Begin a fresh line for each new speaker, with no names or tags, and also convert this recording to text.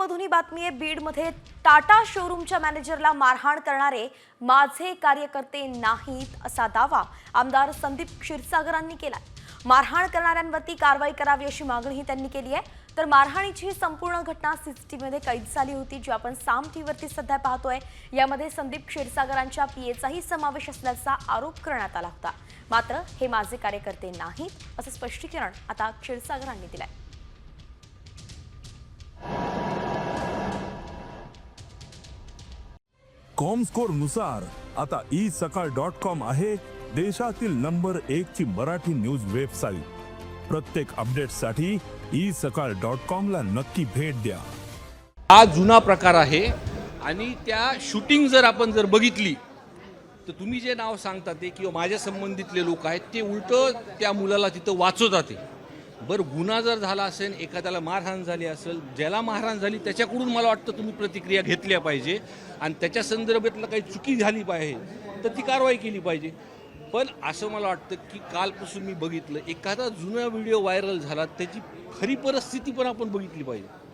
मधून ही बातमी आहे बीडमध्ये टाटा शोरूमच्या मॅनेजरला मारहाण करणारे माझे कार्यकर्ते नाहीत असा दावा आमदार संदीप क्षीरसागरांनी केला मारहाण करणाऱ्यांवरती कारवाई करावी अशी मागणीही त्यांनी केली आहे. तर मारहाणीची ही संपूर्ण घटना सीसीटीव्हीमध्ये कैद झाली होती जी आपण साम टीव्हीवरती सध्या पाहतोय. यामध्ये संदीप क्षीरसागरांच्या पीएचाही समावेश असल्याचा आरोप करण्यात आला होता. मात्र हे माझे कार्यकर्ते नाहीत असं स्पष्टीकरण आता क्षीरसागरांनी दिलंय.
कॉमस्कोरनुसार आता ई सकाळ डॉट कॉम आहे देशातील नंबर एक ची मराठी न्यूज वेबसाईट प्रत्येक अपडेटसाठी ई सकाळ डॉट कॉम ला नक्की भेट द्या.
हा जुना प्रकार आहे आणि त्या शूटिंग जर आपण जर बघितली तर तुम्ही जे नाव सांगता ते किंवा माझ्या संबंधितले लोक आहेत ते उलट त्या मुलाला तिथं वाचवतात ते. बरं गुन्हा जर झाला असेल एखाद्याला मारहाण झाली असेल ज्याला मारहाण झाली त्याच्याकडून मला वाटतं तुम्ही प्रतिक्रिया घेतल्या पाहिजे. आणि त्याच्या संदर्भातलं काही चुकी झाली पाहिजे तर ती कारवाई केली पाहिजे. पण असं मला वाटतं की कालपासून मी बघितलं एखादा जुना व्हिडिओ व्हायरल झाला त्याची खरी परिस्थिती पण आपण बघितली पाहिजे.